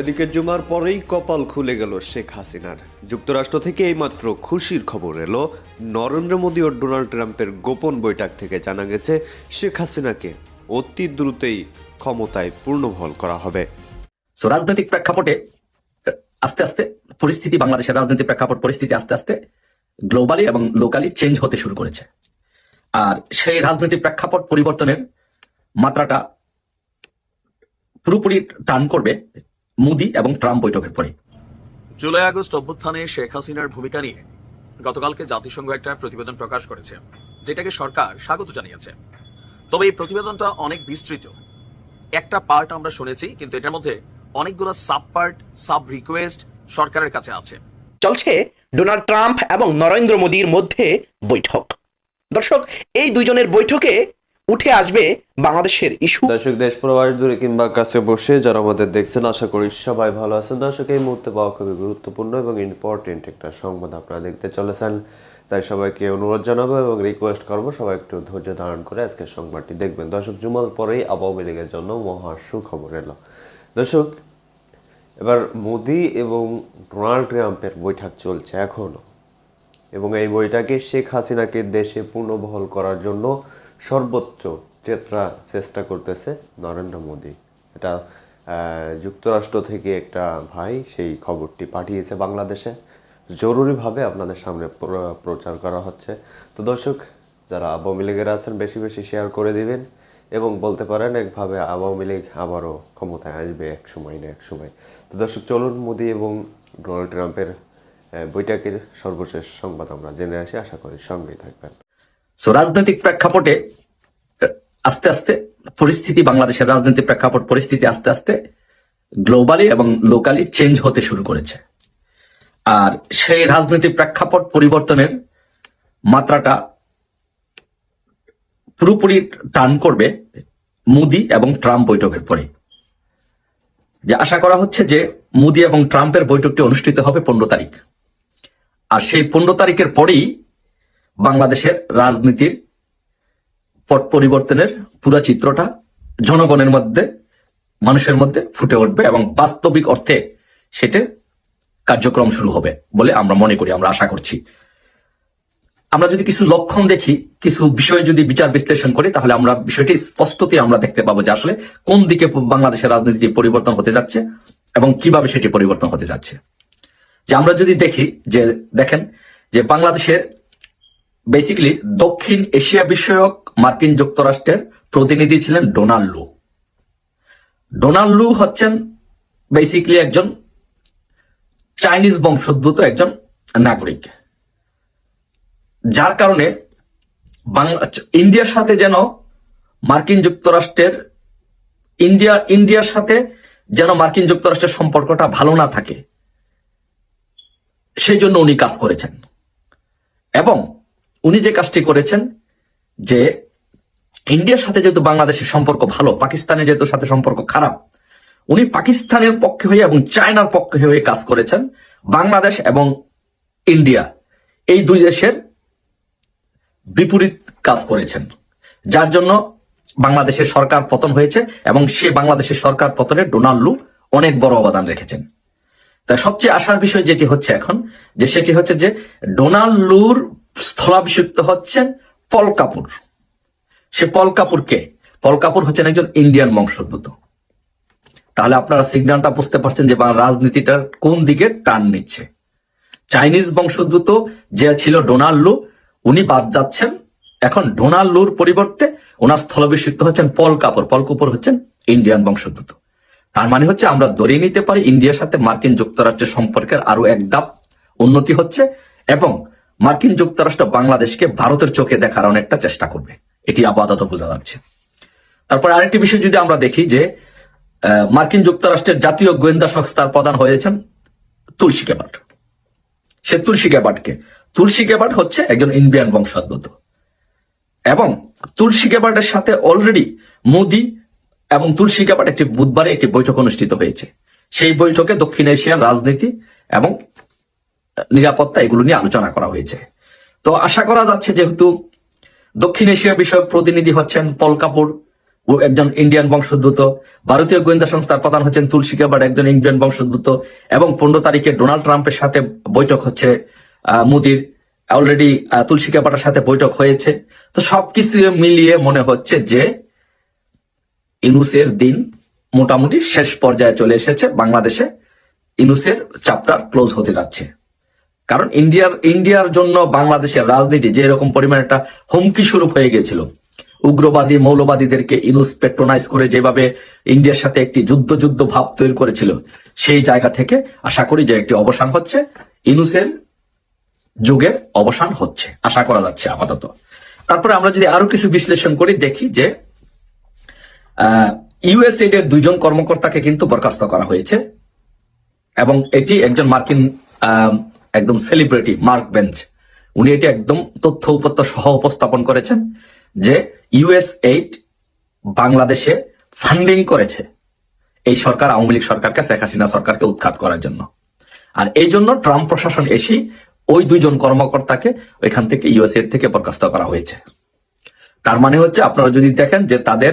এদিকে জুমার পরেই কপাল খুলে গেল শেখ হাসিনার। যুক্তরাষ্ট্র থেকে এইমাত্র খুশির খবর এলো। নরেন্দ্র মোদী ও ডোনাল্ড ট্রাম্পের গোপন বৈঠক থেকে জানা গেছে, শেখ হাসিনাকে অতি দ্রুতই ক্ষমতায় পূর্ণবহল করা হবে। সো রাজনৈতিক প্রেক্ষাপটে, আস্তে আস্তে পরিস্থিতি, বাংলাদেশের রাজনৈতিক প্রেক্ষাপট পরিস্থিতি আস্তে আস্তে গ্লোবালি এবং লোকালি চেঞ্জ হতে শুরু করেছে। আর সেই রাজনৈতিক প্রেক্ষাপট পরিবর্তনের মাত্রাটা পুরোপুরি টার্ন করবে মোদি এবং ট্রাম্প বৈঠকের পরে। জুলাই আগস্ট অভ্যুত্থানে শেখ হাসিনার ভূমিকা নিয়ে গতকালকে জাতিসংঘ একটা প্রতিবেদন প্রকাশ করেছে যেটাকে সরকার স্বাগত জানিয়েছে। তবে এই প্রতিবেদনটা অনেক বিস্তৃত। একটা পার্ট আমরা শুনেছি কিন্তু এটার মধ্যে অনেকগুলো সাব পার্ট সাব রিকোয়েস্ট সরকারের কাছে আছে। চলছে ডোনাল্ড ট্রাম্প এবং নরেন্দ্র মোদীর মধ্যে বৈঠক। দর্শক এই দুইজনের বৈঠকে উঠে আসবে বাংলাদেশের ইস্যু। দর্শক, দেশ প্রবাস দূরে কিংবা কাছে বসে যারা আমাদের দেখছেন, আশা করি সবাই ভালো আছেন। দর্শক, এই মুহূর্তে পাওয়া খুবই গুরুত্বপূর্ণ এবং ইম্পর্টেন্ট একটা সংবাদ আপনারা দেখতে চলেছেন। তাই সবাইকে অনুরোধ জানাব এবং রিকোয়েস্ট করব সবাই একটু ধৈর্য ধারণ করে আজকের সংবাদটি দেখবেন। দর্শক, জুমার পরেই আওয়ামী লীগের জন্য মহা সুখবর এলো। দর্শক, এবার মোদি এবং ডোনাল্ড ট্রাম্পের বৈঠক চলছে এখনও এবং এই বইটাকে শেখ হাসিনাকে দেশে পুনর্বহল করার জন্য সর্বোচ্চ চেষ্টা চেষ্টা করতেছে নরেন্দ্র মোদী। এটা যুক্তরাষ্ট্র থেকে একটা ভাই সেই খবরটি পাঠিয়েছে বাংলাদেশে। জরুরিভাবে আপনাদের সামনে প্রচার করা হচ্ছে। তো দর্শক, যারা আওয়ামী লীগের আছেন, বেশি বেশি শেয়ার করে দিবেন এবং বলতে পারেন একভাবে আওয়ামী লীগ আবারও ক্ষমতায় আসবে এক সময় না এক সময়। তো দর্শক, চলুন মোদি এবং ডোনাল্ড ট্রাম্পের বৈঠকের সর্বশেষ সংবাদ আমরা জেনে আসি। আশা করি সঙ্গেই থাকবেন। সো রাজনৈতিক প্রেক্ষাপটে আস্তে আস্তে পরিস্থিতি বাংলাদেশের রাজনৈতিক প্রেক্ষাপট পরিস্থিতি আস্তে আস্তে গ্লোবালি এবং লোকালি চেঞ্জ হতে শুরু করেছে। আর সেই রাজনৈতিক প্রেক্ষাপট পরিবর্তনের মাত্রাটা পুরোপুরি টার্ন করবে মোদি এবং ট্রাম্প বৈঠকের পরে। যে আশা করা হচ্ছে যে মোদি এবং ট্রাম্পের বৈঠকটি অনুষ্ঠিত হবে পনেরো তারিখ। আর সেই পনেরো তারিখের পরেই বাংলাদেশের রাজনীতির পট পরিবর্তনের পুরা চিত্রটা জনগণের মধ্যে, মানুষের মধ্যে ফুটে উঠবে এবং বাস্তবিক অর্থে সেটা কার্যক্রম শুরু হবে বলে আমরা মনে করি, আমরা আশা করছি। আমরা যদি কিছু লক্ষণ দেখি, কিছু বিষয় যদি বিচার বিশ্লেষণ করি, তাহলে আমরা বিষয়টি স্পষ্টতই আমরা দেখতে পাবো যে আসলে কোন দিকে বাংলাদেশের রাজনীতি পরিবর্তন হতে যাচ্ছে এবং কীভাবে সেটি পরিবর্তন হতে যাচ্ছে। যে আমরা যদি দেখি, যে দেখেন, যে বাংলাদেশের বেসিক্যালি দক্ষিণ এশিয়া বিষয়ক মার্কিন যুক্তরাষ্ট্রের প্রতিনিধি ছিলেন ডোনাল্ড লু। ডোনাল্ড লু হচ্ছেন বেসিক্যালি একজন চাইনিজ বংশোদ্ভূত একজন নাগরিক। যার কারণে ইন্ডিয়ার সাথে যেন মার্কিন যুক্তরাষ্ট্রের ইন্ডিয়া ইন্ডিয়ার সাথে যেন মার্কিন যুক্তরাষ্ট্রের সম্পর্কটা ভালো না থাকে, সেই জন্য উনি কাজ করেছেন। এবং উনি যে কাজটি করেছেন, যে ইন্ডিয়ার সাথে যেহেতু বাংলাদেশের সম্পর্ক ভালো, পাকিস্তানের যেহেতু সাথে সম্পর্ক খারাপ, উনি পাকিস্তানের পক্ষে হয়ে এবং চায়নার পক্ষে হয়ে কাজ করেছেন, বাংলাদেশ এবং ইন্ডিয়া এই দুই দেশের বিপরীত কাজ করেছেন। যার জন্য বাংলাদেশের সরকার পতন হয়েছে এবং সে বাংলাদেশের সরকার পতনে ডোনাল্ড লু অনেক বড় অবদান রেখেছেন। তাই সবচেয়ে আসার বিষয় যেটি হচ্ছে এখন, যে সেটি হচ্ছে যে ডোনাল্ড লুর স্থলাভিষিক্ত হচ্ছেন পল কাপুর। সে পল কাপুর কে? পল কাপুর হচ্ছেন একজন ইন্ডিয়ান বংশোদ্ভূত। তাহলে আপনারা সিগন্যালটা বুঝতে পারছেন যে রাজনীতিটার কোন দিকে টান নিচ্ছে। চাইনিজ বংশোদ্ভূত যে ছিল ডোনাল্ড লু, উনি বাদ যাচ্ছেন। এখন ডোনাল্ড লুর পরিবর্তে ওনার স্থলাভিষিক্ত হচ্ছেন পল কাপুর। পল কাপুর হচ্ছেন ইন্ডিয়ান বংশোদ্ভূত। তার মানে হচ্ছে আমরা ধরে নিতে পারি ইন্ডিয়ার সাথে মার্কিন যুক্তরাষ্ট্রের সম্পর্কের আরও এক ধাপ উন্নতি হচ্ছে এবং মার্কিন যুক্তরাষ্ট্র বাংলাদেশকে ভারতের চোখে দেখার অনেকটা চেষ্টা করবে। এটি আপাতত বোঝা যাচ্ছে। তারপর আরেকটি বিষয় যদি আমরা দেখি যে মার্কিন যুক্তরাষ্ট্রের জাতীয় গোয়েন্দা সংস্থার প্রধান হয়েছেন তুলসী কেবাট। সে তুলসী কেবাটকে। তুলসী কেবাট হচ্ছে একজন ইন্ডিয়ান বংশোদ্ভূত। এবং তুলসী কেবাটের সাথে অলরেডি মোদি এবং তুলসী কেবাট একটি বুধবারে একটি বৈঠক অনুষ্ঠিত হয়েছে। সেই বৈঠকে দক্ষিণ এশিয়ার রাজনীতি এবং নিরাপত্তা এগুলো নিয়ে আলোচনা করা হয়েছে। তো আশা করা যাচ্ছে যেহেতু দক্ষিণ এশিয়া বিষয়ক প্রতিনিধি হচ্ছেন পল কাপুর, ও একজন ইন্ডিয়ান বংশোদ্ভূত, ভারতীয় গোয়েন্দা সংস্থার প্রধান হচ্ছেন তুলসী গ্যাবার্ড একজন ইন্ডিয়ান বংশোদ্ভূত, এবং পনেরো তারিখে ডোনাল্ড ট্রাম্পের সাথে বৈঠক হচ্ছে মোদির। অলরেডি তুলসী গ্যাবার্ডের সাথে বৈঠক হয়েছে। তো সবকিছু মিলিয়ে মনে হচ্ছে যে ইনুসের দিন মোটামুটি শেষ পর্যায়ে চলে এসেছে। বাংলাদেশে ইনুসের চ্যাপ্টার ক্লোজ হতে যাচ্ছে। কারণ ইন্ডিয়ার ইন্ডিয়ার জন্য বাংলাদেশের রাজনীতি যে এরকম পরিমাণ একটা হুমকি স্বরূপ হয়ে গিয়েছিল, উগ্রবাদী, মৌলবাদীদেরকে ইনুস করে যেভাবে ইন্ডিয়ার সাথে একটি যুদ্ধ যুদ্ধ ভাব তৈরি করেছিল, সেই জায়গা থেকে আশা করি যে একটি অবসান হচ্ছে, ইনুসের যুগের অবসান হচ্ছে, আশা করা যাচ্ছে আপাতত। তারপরে আমরা যদি আরও কিছু বিশ্লেষণ করি, দেখি যে ইউএসএড এর দুইজন কর্মকর্তাকে কিন্তু বরখাস্ত করা হয়েছে, এবং এটি একজন মার্কিন একদম সেলিব্রিটি মার্ক বেঞ্চ উনি এটি একদম তথ্য উপত্য সহ উপস্থাপন করেছেন যে ইউএস এইড বাংলাদেশে ফান্ডিং করেছে এই সরকার, আওয়ামী লীগ সরকারকে, শেখ হাসিনা সরকারকে উৎখাত করার জন্য। আর এই জন্য ট্রাম্প প্রশাসন এসে ওই দুইজন কর্মকর্তাকে ওইখান থেকে ইউএসএ থেকে বরখাস্ত করা হয়েছে। তার মানে হচ্ছে আপনারা যদি দেখেন যে তাদের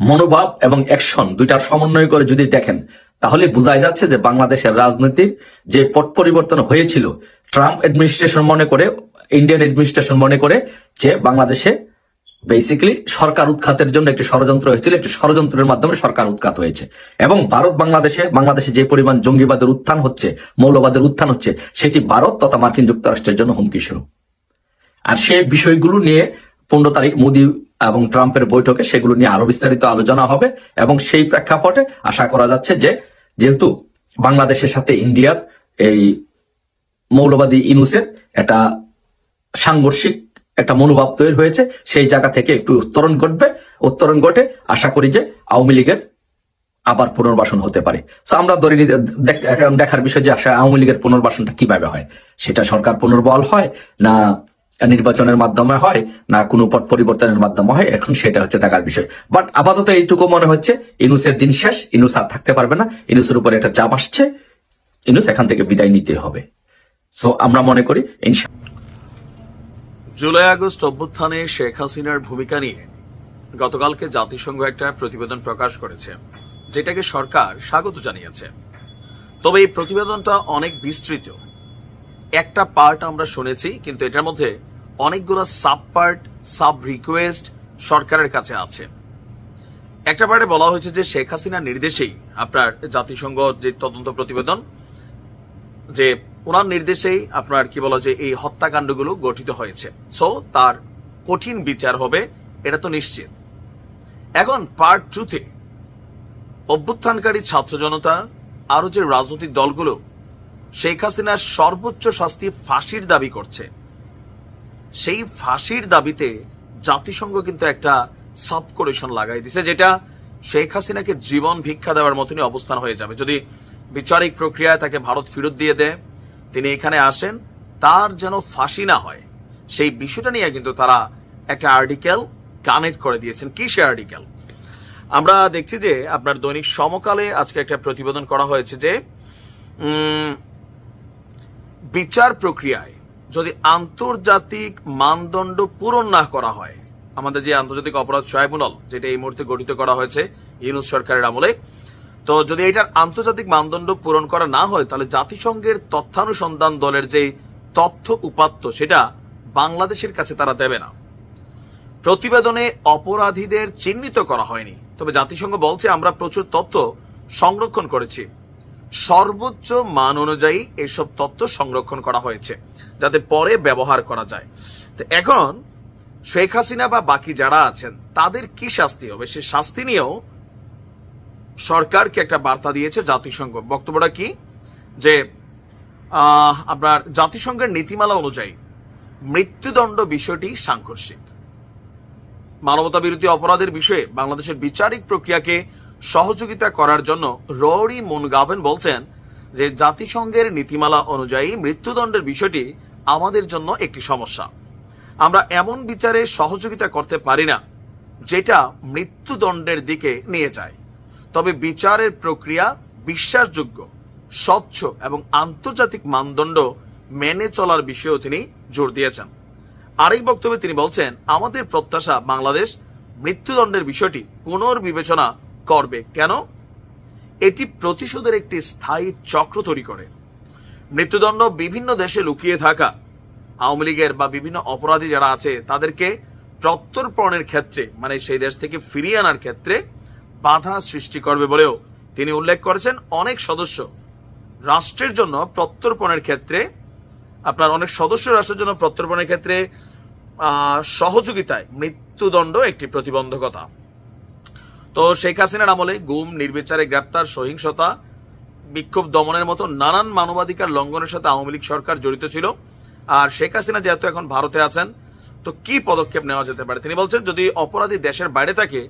মনোভাব এবং অ্যাকশন দুইটার সমন্বয় করে যদি দেখেন, তাহলে বোঝাই যাচ্ছে যে বাংলাদেশের রাজনীতির যে পট পরিবর্তন হয়েছিল, ট্রাম্প অ্যাডমিনিস্ট্রেশন মনে করে ইন্ডিয়ান অ্যাডমিনিস্ট্রেশন মনে করে যে বাংলাদেশে বেসিক্যালি সরকার উৎখাতের জন্য একটি ষড়যন্ত্র হয়েছিল, একটি ষড়যন্ত্রের মাধ্যমে সরকার উৎখাত হয়েছে। এবং ভারত বাংলাদেশে বাংলাদেশে যে পরিমাণ জঙ্গিবাদের উত্থান হচ্ছে, মৌলবাদের উত্থান হচ্ছে, সেটি ভারত তথা মার্কিন যুক্তরাষ্ট্রের জন্য হুমকি স্বরূপ। আর সেই বিষয়গুলো নিয়ে পনেরো তারিখ মোদী এবং ট্রাম্পের বৈঠকে সেগুলো নিয়ে আরও বিস্তারিত আলোচনা হবে এবং সেই প্রেক্ষাপটে আশা করা যাচ্ছে যে, যেহেতু বাংলাদেশের সাথে ইন্ডিয়ার এই মৌলবাদী ইনুসের একটা সাংঘর্ষিক একটা মনোভাব তৈরি হয়েছে, সেই জায়গা থেকে একটু উত্তরণ ঘটবে। উত্তরণ ঘটে আশা করি যে আওয়ামী লীগের আবার পুনর্বাসন হতে পারে। So, আমরা ধরে দেখার বিষয় যে আসলে আওয়ামী লীগের পুনর্বাসনটা কীভাবে হয়? সেটা সরকার পুনর্বল হয় না নির্বাচনের মাধ্যমে হয়, না কোনো পট পরিবর্তনের মাধ্যমে হয়, এখন সেটা হচ্ছে দেখার বিষয়। বাট আপাতত এইটুকু মনে হচ্ছে, ইনুসের দিন শেষ, ইনুস আর থাকতে পারবে না, ইনুসের উপরে একটা চাপ আসছে, ইনুস এখান থেকে বিদায় নিতে হবে। সো আমরা মনে করি জুলাই আগস্ট অভ্যুত্থানে শেখ হাসিনার ভূমিকা নিয়ে গতকালকে জাতিসংঘ একটা প্রতিবেদন প্রকাশ করেছে, যেটাকে সরকার স্বাগত জানিয়েছে। তবে এই প্রতিবেদনটা অনেক বিস্তৃত। একটা পার্ট আমরা শুনেছি, কিন্তু এটার মধ্যে অনেকগুলো সাব পার্ট সাব রিকোয়েস্ট সরকারের কাছে আছে। একটা পার্টে বলা হয়েছে যে শেখ হাসিনার নির্দেশেই আপনার জাতিসংঘ যে তদন্ত প্রতিবেদন, যে ওনার নির্দেশেই আপনার কি বলা যে এই হত্যাকাণ্ডগুলো গঠিত হয়েছে। সো তার কঠিন বিচার হবে, এটা তো নিশ্চিত। এখন পার্ট টুতে অভ্যুত্থানকারী ছাত্র জনতা আরও যে রাজনৈতিক দলগুলো, শেখ হাসিনার সর্বোচ্চ শাস্তি ফাঁসির দাবি করছে। সেই ফাঁসির দাবিতে জাতিসংঘ কিন্তু একটা সাবকোরেশন লাগাই দিছে, যেটা শেখ হাসিনাকে জীবন ভিক্ষা দেওয়ার মতনই অবস্থান হয়ে যাবে। যদি বিচারিক প্রক্রিয়ায় তাকে ভারত ফেরত দিয়ে দেয়, তিনি এখানে আসেন, তার যেন ফাঁসি না হয়, সেই বিষয়টা নিয়ে কিন্তু তারা একটা আর্টিকেল কানেক্ট করে দিয়েছেন। কি সে আর্টিকেল আমরা দেখছি যে আপনার দৈনিক সমকালে আজকে একটা প্রতিবেদন করা হয়েছে যে বিচার প্রক্রিয়ায় আন্তর্জাতিক মানদণ্ড পূরণ না করা হয়, আমাদের যে আন্তর্জাতিক অপরাধ ট্রাইব্যুনাল, যেটা এই মুহূর্তে গঠিত করা হয়েছে ইউনুস সরকারের আমলে, তো যদি এটার আন্তর্জাতিক মানদণ্ড পূরণ করা না হয়, তাহলে জাতিসংঘের তথ্যানুসন্ধান দলের যে তথ্য উপাত্ত, সেটা বাংলাদেশের কাছে তারা দেবে না। প্রতিবেদনে অপরাধীদের চিহ্নিত করা হয়নি। তবে জাতিসংঘ বলছে, আমরা প্রচুর তথ্য সংরক্ষণ করেছি। সর্বোচ্চ মান অনুযায়ী এসব তথ্য সংরক্ষণ করা হয়েছে। যাতে পরে ব্যবহার করা যায়। তো এখন শেখ হাসিনা বা বাকি যারা আছেন, তাদের কি শাস্তি হবে? সে শাস্তি নিয়েও সরকারকে একটা বার্তা দিয়েছে জাতিসংঘ। বক্তব্যটা কি? যে আপনার জাতিসংঘের নীতিমালা অনুযায়ী মৃত্যুদণ্ড বিষয়টি সাংঘর্ষিক। মানবতা বিরোধী অপরাধের বিষয়ে বাংলাদেশের বিচারিক প্রক্রিয়াকে সহযোগিতা করার জন্য রৌরি মুনগাভেন বলছেন যে, জাতিসংঘের নীতিমালা অনুযায়ী মৃত্যুদণ্ডের বিষয়টি আমাদের জন্য একটি সমস্যা। আমরা এমন বিচারে সহযোগিতা করতে পারি না, যেটা মৃত্যুদণ্ডের দিকে নিয়ে যায়। তবে বিচারের প্রক্রিয়া বিশ্বাসযোগ্য, স্বচ্ছ এবং আন্তর্জাতিক মানদণ্ড মেনে চলার বিষয়েও তিনি জোর দিয়েছেন। আরেক বক্তব্যে তিনি বলছেন, আমাদের প্রত্যাশা বাংলাদেশ মৃত্যুদণ্ডের বিষয়টি পুনর্বিবেচনা করবে। কেন? এটি প্রতিশোধের একটি স্থায়ী চক্র তৈরি করে। মৃত্যুদণ্ড বিভিন্ন দেশে লুকিয়ে থাকা। আওয়ামী লীগের বা বিভিন্ন অপরাধী যারা আছে, তাদেরকে প্রত্যর্পণের ক্ষেত্রে মানে সেই দেশ থেকে ফিরিয়ে আনার ক্ষেত্রে বাধা সৃষ্টি করবে বলেও তিনি উল্লেখ করেছেন। অনেক সদস্য রাষ্ট্রের জন্য প্রত্যর্পণের ক্ষেত্রে, আপনার অনেক সদস্য রাষ্ট্রের জন্য প্রত্যর্পণের ক্ষেত্রে সহযোগিতায় মৃত্যুদণ্ড একটি প্রতিবন্ধকতা। তো শেখ হাসিনার আমলে গুম, নির্বিচারে গ্রেপ্তার, সহিংসতা বিক্ষোভ দমনের মতো নানান মানবাধিকার লঙ্ঘনের সাথে আওয়ামী লীগ সরকার জড়িত ছিল। আর শেখ হাসিনা যেহেতু এখন ভারতে আছেন, তো কি পদক্ষেপ নেওয়া যেতে পারে? তিনি বলছেন, যদি অপরাধী দেশের বাইরে থাকে,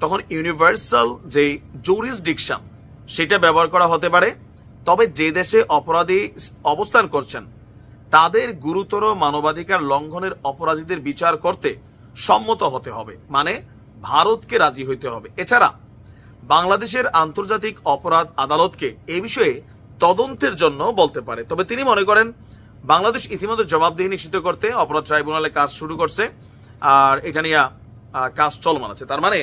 তখন ইউনিভার্সাল যে জুরিসডিকশন সেটা ব্যবহার করা হতে পারে। তবে যে দেশে অপরাধী অবস্থান করছেন, তাদের গুরুতর মানবাধিকার লঙ্ঘনের অপরাধীদের বিচার করতে সম্মত হতে হবে। মানে ভারতকে রাজি হইতে হবে। এছাড়া বাংলাদেশের আন্তর্জাতিক অপরাধ আদালতকে এ বিষয়ে তদন্তের জন্য বলতে পারে। তবে তিনি মনে করেন, বাংলাদেশ ইতিমধ্যে জবাবদিহি নিশ্চিত করতে অপরাধ ট্রাইব্যুনালে কাজ শুরু করছে আর এটা নিয়ে কাজ চলমান আছে। তার মানে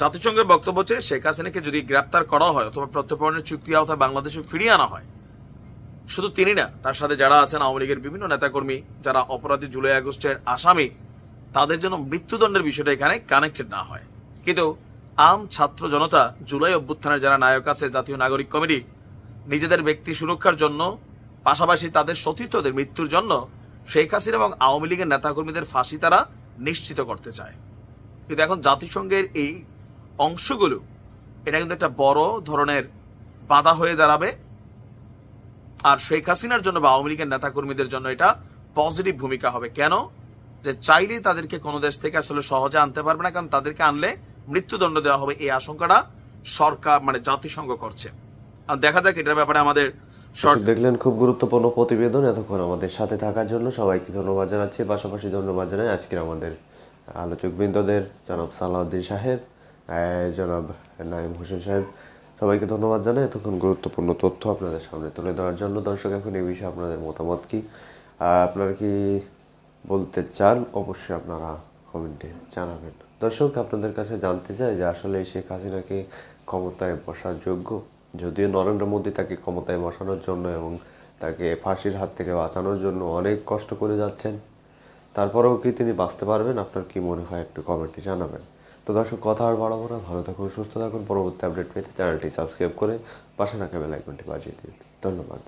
জাতিসংঘের বক্তব্য হচ্ছে, শেখ হাসিনাকে যদি গ্রেপ্তার করা হয় অথবা প্রত্যর্পণের চুক্তি আওতায় বাংলাদেশে ফিরিয়ে আনা হয়, শুধু তিনি না, তার সাথে যারা আছেন আওয়ামী লীগের বিভিন্ন নেতাকর্মী, যারা অপরাধী জুলাই আগস্টের আসামি, তাদের জন্য মৃত্যুদণ্ডের বিষয়টা এখানে কানেক্টেড না হয়। কিন্তু আম ছাত্র জনতা জুলাই অভ্যুত্থানের যারা নায়ক আছে জাতীয় নাগরিক কমিটি, নিজেদের ব্যক্তি সুরক্ষার জন্য, পাশাপাশি তাদের সতীর্থদের মৃত্যুর জন্য শেখ হাসিনা এবং আওয়ামী লীগের নেতাকর্মীদের ফাঁসি তারা নিশ্চিত করতে চায়। কিন্তু এখন জাতিসংঘের এই অংশগুলো, এটা কিন্তু একটা বড় ধরনের বাধা হয়ে দাঁড়াবে। আর শেখ হাসিনার জন্য বা আওয়ামী লীগের নেতাকর্মীদের জন্য এটা পজিটিভ ভূমিকা হবে। কেন? যে চাইলেই তাদেরকে কোনো দেশ থেকে আসলে সহজে আনতে পারবে না, কারণ তাদেরকে আনলে মৃত্যুদণ্ড দেওয়া হবে এই আশঙ্কাটা সরকার মানে জাতিসংঘ করছে। আর দেখা যাক এটার ব্যাপারে আমাদের দেখলেন খুব গুরুত্বপূর্ণ প্রতিবেদন এতক্ষণ আমাদের সাথে থাকার জন্য। সবাইকে ধন্যবাদ জানাচ্ছি। পাশাপাশি ধন্যবাদ জানাই আজকের আমাদের আলোচক বৃন্দদের জনাব সালাউদ্দিন সাহেব জনাব নাইম হোসেন সাহেব। সবাইকে ধন্যবাদ জানাই। এতক্ষণ গুরুত্বপূর্ণ তথ্য আপনাদের সামনে তুলে ধরার জন্য। দর্শক, এখন এই বিষয়ে আপনাদের মতামত কি? আপনারা কি বলতে চান? অবশ্যই আপনারা কমেন্টে জানাবেন। দর্শক, আপনাদের কাছে জানতে চাই যে আসলে শেখ হাসিনাকে ক্ষমতায় বসার যোগ্য? যদিও নরেন্দ্র মোদী তাকে ক্ষমতায় বসানোর জন্য এবং তাকে ফাঁসির হাত থেকে বাঁচানোর জন্য অনেক কষ্ট করে যাচ্ছেন, তারপরেও কি তিনি বাঁচতে পারবেন? আপনার কি মনে হয় একটু কমেন্টে জানাবেন। তো দর্শক, কথা আর বাড়াবো না। ভালো থাকুন, সুস্থ থাকুন। পরবর্তী আপডেট পেতে চ্যানেলটি সাবস্ক্রাইব করে পাশে রাখা বেল আইকনটি বাজিয়ে দিন। ধন্যবাদ।